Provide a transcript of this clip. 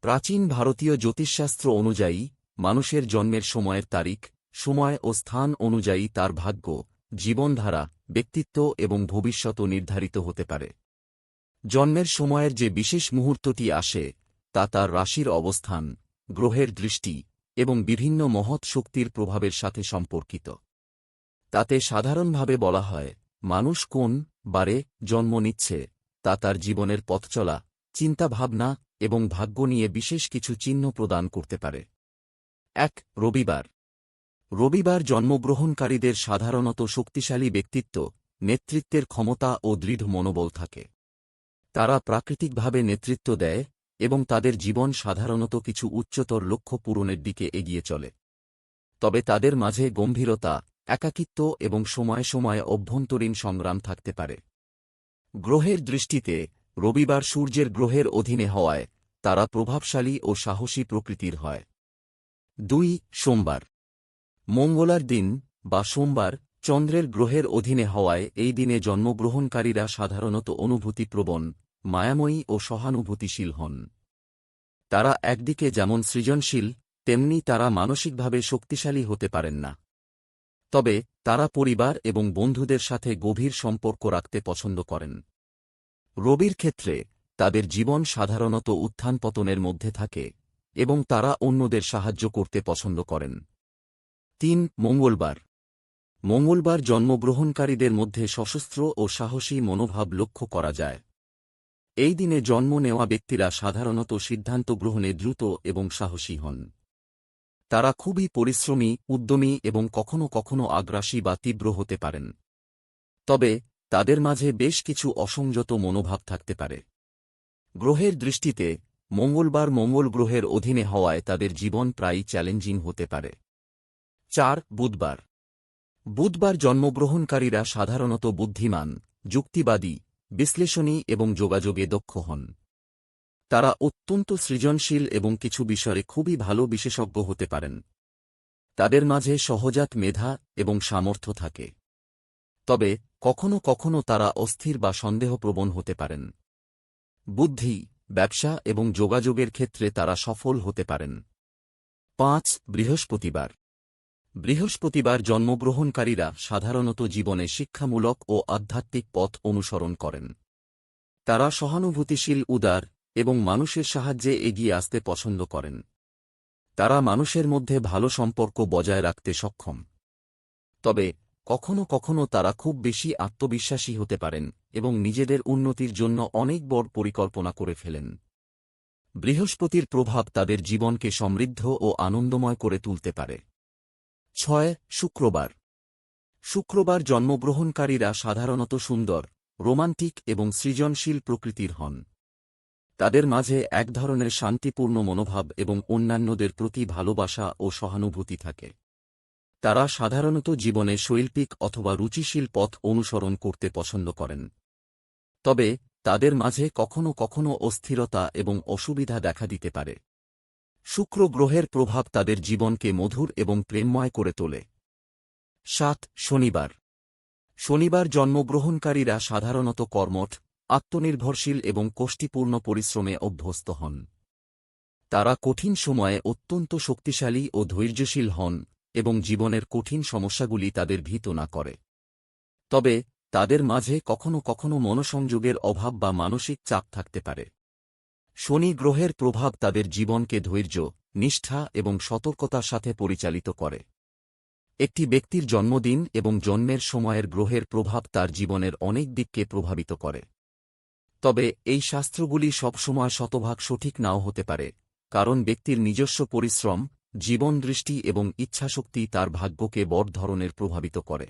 প্রাচীন ভারতীয় জ্যোতিষশাস্ত্র অনুযায়ী, মানুষের জন্মের সময়ের তারিখ, সময় ও স্থান অনুযায়ী তার ভাগ্য, জীবনধারা, ব্যক্তিত্ব এবং ভবিষ্যৎ নির্ধারিত হতে পারে। জন্মের সময়ের যে বিশেষ মুহূর্তটি আসে, তা তার রাশির অবস্থান, গ্রহের দৃষ্টি এবং বিভিন্ন মহৎ শক্তির প্রভাবের সাথে সম্পর্কিত। তাতে সাধারণভাবে বলা হয়, মানুষ কোন বারে জন্ম নিচ্ছে, তা তার জীবনের পথচলা, চিন্তাভাবনা এবং ভাগ্য নিয়ে বিশেষ কিছু চিহ্ন প্রদান করতে পারে। এক, রবিবার। রবিবার জন্মগ্রহণকারীদের সাধারণত শক্তিশালী ব্যক্তিত্ব, নেতৃত্বের ক্ষমতা ও দৃঢ় মনোবল থাকে। তারা প্রাকৃতিকভাবে নেতৃত্ব দেয় এবং তাদের জীবন সাধারণত কিছু উচ্চতর লক্ষ্য পূরণের দিকে এগিয়ে চলে। তবে তাদের মাঝে গম্ভীরতা, একাকিত্ব এবং সময়ে সময়ে অভ্যন্তরীণ সংগ্রাম থাকতে পারে। গ্রহের দৃষ্টিতে রবিবার সূর্যের গ্রহের অধীনে হওয়ায় তারা প্রভাবশালী ও সাহসী প্রকৃতির হয়। দুই, সোমবার। মঙ্গলার দিন বা সোমবার চন্দ্রের গ্রহের অধীনে হওয়ায় এই দিনে জন্মগ্রহণকারীরা সাধারণত অনুভূতিপ্রবণ, মায়াময়ী ও সহানুভূতিশীল হন। তারা একদিকে যেমন সৃজনশীল, তেমনি তারা মানসিকভাবে শক্তিশালী হতে পারেন না। তবে তারা পরিবার এবং বন্ধুদের সাথে গভীর সম্পর্ক রাখতে পছন্দ করেন। রবির ক্ষেত্রে, তাদের জীবন সাধারণত উত্থান পতনের মধ্যে থাকে, এবং তারা অন্যদের সাহায্য করতে পছন্দ করেন। তিন, মঙ্গলবার। মঙ্গলবার জন্মগ্রহণকারীদের মধ্যে সশস্ত্র ও সাহসী মনোভাব লক্ষ্য করা যায়। এই দিনে জন্ম নেওয়া ব্যক্তিরা সাধারণত সিদ্ধান্ত গ্রহণে দ্রুত এবং সাহসী হন। তারা খুবই পরিশ্রমী, উদ্যমী এবং কখনও কখনও আগ্রাসী বা তীব্র হতে পারেন। তবে তাদের মাঝে বেশ কিছু অসংযত মনোভাব থাকতে পারে। গ্রহের দৃষ্টিতে, মঙ্গলবার মঙ্গল গ্রহের অধীনে হওয়ায় তাদের জীবন প্রায়ই চ্যালেঞ্জিং হতে পারে। চার, বুধবার। বুধবার জন্মগ্রহণকারীরা সাধারণত বুদ্ধিমান, যুক্তিবাদী, বিশ্লেষণী এবং যোগাযোগে দক্ষ হন। তারা অত্যন্ত সৃজনশীল এবং কিছু বিষয়ে খুবই ভালো বিশেষজ্ঞ হতে পারেন। তাদের মাঝে সহজাত মেধা এবং সামর্থ্য থাকে। তবে কখনো কখনো তারা অস্থির বা সন্দেহপ্রবণ হতে পারেন। বুদ্ধি, ব্যবসা এবং যোগাযোগের ক্ষেত্রে তারা সফল হতে পারেন। পাঁচ, বৃহস্পতিবার। বৃহস্পতিবার জন্মগ্রহণকারীরা সাধারণত জীবনে শিক্ষামূলক ও আধ্যাত্মিক পথ অনুসরণ করেন। তারা সহানুভূতিশীল, উদার এবং মানুষের সাহায্যে এগিয়ে আসতে পছন্দ করেন। তারা মানুষের মধ্যে ভালো সম্পর্ক বজায় রাখতে সক্ষম। তবে কখনো কখনো তারা খুব বেশি আত্মবিশ্বাসী হতে পারেন এবং নিজেদের উন্নতির জন্য অনেক বড় পরিকল্পনা করে ফেলেন। বৃহস্পতির প্রভাব তাদের জীবনকে সমৃদ্ধ ও আনন্দময় করে তুলতে পারে। ছয়, শুক্রবার। শুক্রবার জন্মগ্রহণকারীরা সাধারণত সুন্দর, রোমান্টিক এবং সৃজনশীল প্রকৃতির হন। তাদের মাঝে এক ধরনের শান্তিপূর্ণ মনোভাব এবং অন্যান্যদের প্রতি ভালোবাসা ও সহানুভূতি থাকে। তারা সাধারণত জীবনে শৈল্পিক অথবা রুচিশীল পথ অনুসরণ করতে পছন্দ করেন। তবে, তাদের মাঝে কখনো কখনো অস্থিরতা এবং অসুবিধা দেখা দিতে পারে। শুক্র গ্রহের প্রভাব তাদের জীবনকে মধুর এবং প্রেমময় করে তোলে। সাত, শনিবার। শনিবার জন্মগ্রহণকারীরা সাধারণত কর্মঠ, আত্মনির্ভরশীল এবং কোষ্ঠীপূর্ণ পরিশ্রমে অভ্যস্ত হন। তারা কঠিন সময়ে অত্যন্ত শক্তিশালী ও ধৈর্যশীল হন। এবং জীবনের কঠিন সমস্যাগুলি তাদের ভীত না করে। তবে, তাদের মাঝে কখনো কখনো মনসংযোগের অভাব বা মানসিক চাপ থাকতে পারে। শনি গ্রহের প্রভাব তাদের জীবনকে ধৈর্য, নিষ্ঠা এবং সতর্কতার সাথে পরিচালিত করে। একটি ব্যক্তির জন্মদিন এবং জন্মের সময়ের গ্রহের প্রভাব তার জীবনের অনেক দিককে প্রভাবিত করে। তবে, এই শাস্ত্রগুলি সবসময় শতভাগ সঠিক নাও হতে পারে, কারণ ব্যক্তির নিজস্ব পরিশ্রম জীবনদৃষ্টি এবং ইচ্ছাশক্তি তার ভাগ্যকে বড় ধরনের প্রভাবিত করে।